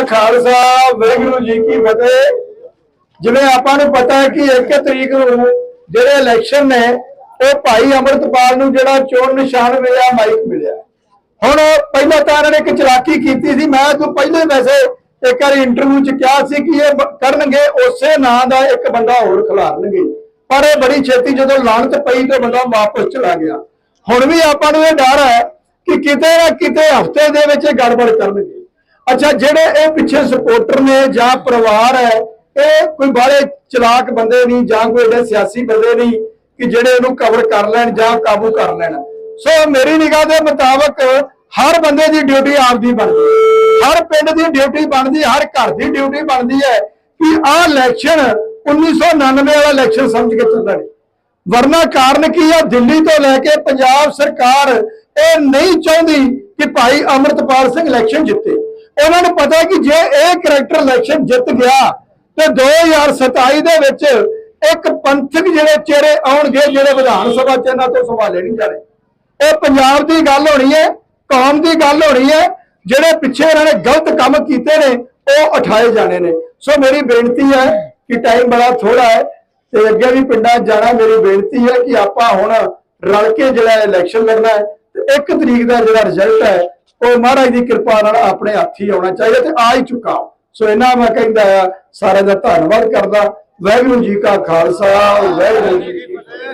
ਖਾਲਸਾ, ਵਾਹਿਗੁਰੂ ਜੀ ਕੀ ਫਤਿਹ। ਜਿਵੇਂ ਆਪਾਂ ਨੂੰ ਪਤਾ ਹੈ ਕਿ 1 ਤਰੀਕ ਨੂੰ ਜਿਹੜੇ ਇਲੈਕਸ਼ਨ ਨੇ, ਉਹ ਭਾਈ ਅਮਰਤਪਾਲ ਨੂੰ ਜਿਹੜਾ ਚੋਣ ਨਿਸ਼ਾਨ ਮਿਲਿਆ ਮਾਈਕ ਮਿਲਿਆ। ਹੁਣ ਪਹਿਲਾਂ ਤਾਂ ਇਹਨਾਂ ਨੇ ਇੱਕ ਚਲਾਕੀ ਕੀਤੀ ਸੀ। ਮੈਂ ਤੋਂ ਪਹਿਲੇ ਵੈਸੇ ਇੱਕ ਵਾਰੀ ਇੰਟਰਵਿਊ 'ਚ ਕਿਹਾ ਸੀ ਕਿ ਇਹ ਕਰਨਗੇ, ਉਸੇ ਨਾਂ ਦਾ ਇੱਕ ਬੰਦਾ ਹੋਰ ਖਿਲਾਰਨਗੇ। ਪਰ ਇਹ ਬੜੀ ਛੇਤੀ ਜਦੋਂ ਲਾਹਨਤ ਪਈ ਤੇ ਬੰਦਾ ਵਾਪਸ ਚਲਾ ਗਿਆ। ਹੁਣ ਵੀ ਆਪਾਂ ਨੂੰ ਇਹ ਡਰ ਹੈ ਕਿ ਕਿਤੇ ਨਾ ਕਿਤੇ ਹਫ਼ਤੇ ਦੇ ਵਿੱਚ ਇਹ ਗੜਬੜ ਕਰਨਗੇ। ਅੱਛਾ, ਜਿਹੜੇ ਇਹ ਪਿੱਛੇ ਸਪੋਰਟਰ ਨੇ ਜਾਂ ਪਰਿਵਾਰ ਹੈ, ਇਹ ਕੋਈ ਬਾਹਲੇ ਚਲਾਕ ਬੰਦੇ ਨਹੀਂ ਜਾਂ ਕੋਈ ਏਡੇ ਸਿਆਸੀ ਬੰਦੇ ਨਹੀਂ ਕਿ ਜਿਹੜੇ ਇਹਨੂੰ ਕਵਰ ਕਰ ਲੈਣ ਜਾਂ ਕਾਬੂ ਕਰ ਲੈਣ। ਸੋ ਮੇਰੀ ਨਿਗਾਹ ਦੇ ਮੁਤਾਬਕ ਹਰ ਬੰਦੇ ਦੀ ਡਿਊਟੀ ਆਪਦੀ ਬਣਦੀ ਹਰ ਪਿੰਡ ਦੀ ਡਿਊਟੀ ਬਣਦੀ, ਹਰ ਘਰ ਦੀ ਡਿਊਟੀ ਬਣਦੀ ਹੈ ਕਿ ਆਹ ਇਲੈਕਸ਼ਨ 1999 ਵਾਲਾ ਇਲੈਕਸ਼ਨ ਸਮਝ ਕੇ ਚੱਲਣਾ ਵਰਨਾ ਕਾਰਨ ਕੀ ਆ? ਦਿੱਲੀ ਤੋਂ ਲੈ ਕੇ ਪੰਜਾਬ ਸਰਕਾਰ ਇਹ ਨਹੀਂ ਚਾਹੁੰਦੀ ਕਿ ਭਾਈ ਅਮਰਤਪਾਲ ਸਿੰਘ ਇਲੈਕਸ਼ਨ ਜਿੱਤੇ। ਉਹਨਾਂ ਨੂੰ ਪਤਾ ਕਿ ਜੇ ਇਹ ਕਰੈਕਟਰ ਇਲੈਕਸ਼ਨ ਜਿੱਤ ਗਿਆ ਤੇ 2027 ਦੇ ਵਿੱਚ ਇੱਕ ਪੰਥਕ ਜਿਹੜੇ ਚਿਹਰੇ ਆਉਣਗੇ, ਜਿਹੜੇ ਵਿਧਾਨ ਸਭਾ ਚ ਇਹਨਾਂ ਤੋਂ ਸੰਭਾਲੇ ਨਹੀਂ ਜਾਣੇ। ਇਹ ਪੰਜਾਬ ਦੀ ਗੱਲ ਹੋਣੀ ਹੈ, ਕੌਮ ਦੀ ਗੱਲ ਹੋਣੀ ਹੈ, ਜਿਹੜੇ ਪਿੱਛੇ ਇਹਨਾਂ ਨੇ ਗਲਤ ਕੰਮ ਕੀਤੇ ਨੇ, ਉਹ ਉਠਾਏ ਜਾਣੇ ਨੇ। ਸੋ ਮੇਰੀ ਬੇਨਤੀ ਹੈ ਕਿ ਟਾਈਮ ਬੜਾ ਥੋੜਾ ਹੈ ਤੇ ਅੱਗੇ ਵੀ ਪਿੰਡਾਂ 'ਚ ਜਾਣਾ। ਮੇਰੀ ਬੇਨਤੀ ਹੈ ਕਿ ਆਪਾਂ ਹੁਣ ਰਲ ਕੇ ਜਿਹੜਾ ਇਲੈਕਸ਼ਨ ਲੜਨਾ ਹੈ, ਤੇ 1 ਤਰੀਕ ਦਾ ਜਿਹੜਾ ਰਿਜ਼ਲਟ ਹੈ ਉਹ ਮਹਾਰਾਜ ਦੀ ਕਿਰਪਾ ਨਾਲ ਆਪਣੇ ਹੱਥ ਹੀ ਆਉਣਾ ਚਾਹੀਦਾ ਤੇ ਆ ਹੀ ਚੁੱਕਾ ਸੋ ਇਹਨਾਂ ਮੈਂ ਕਹਿੰਦਾ ਆ, ਸਾਰਿਆਂ ਦਾ ਧੰਨਵਾਦ ਕਰਦਾ। ਵਾਹਿਗੁਰੂ ਜੀ ਕਾ ਖਾਲਸਾ, ਵਾਹਿਗੁਰੂ ਜੀ ਕੀ ਫਤਿਹ।